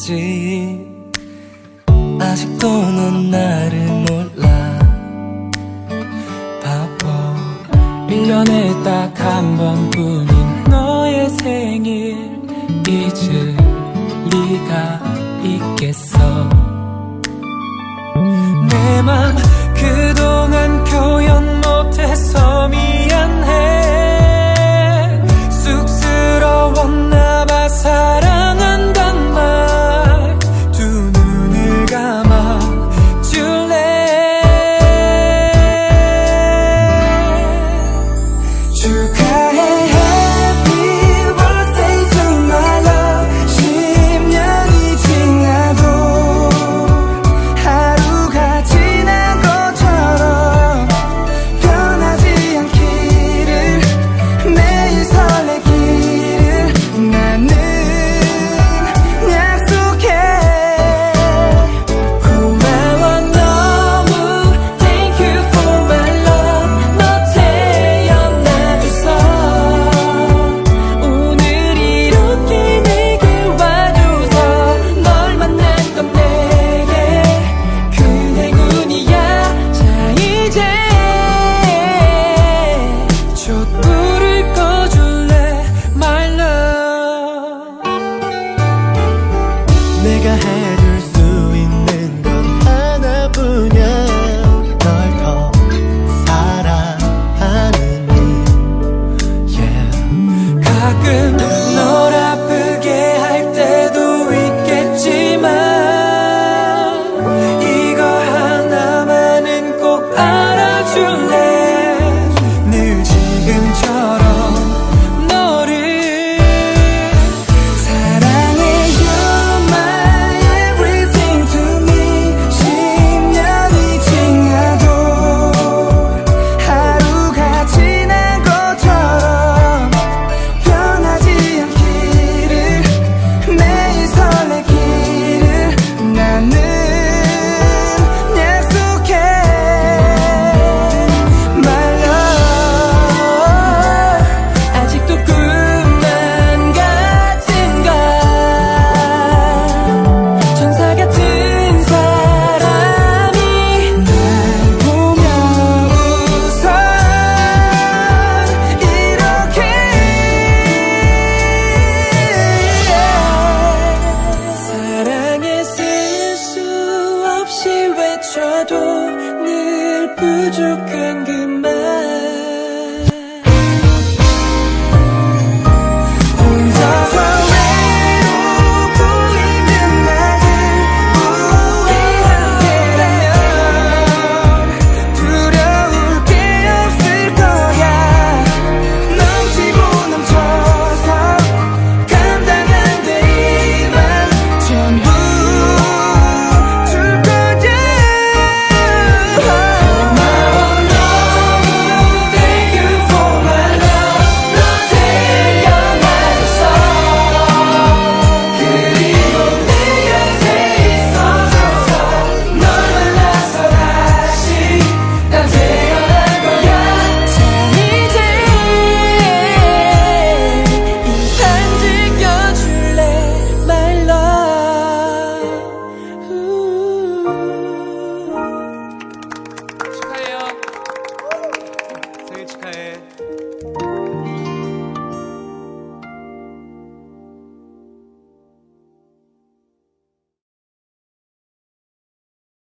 있지. 아직도 넌 나를 몰라. 바보. 1년에 딱 한 번뿐인 너의 생일. 잊을 리가 있겠어. bigger hand. 부족한 그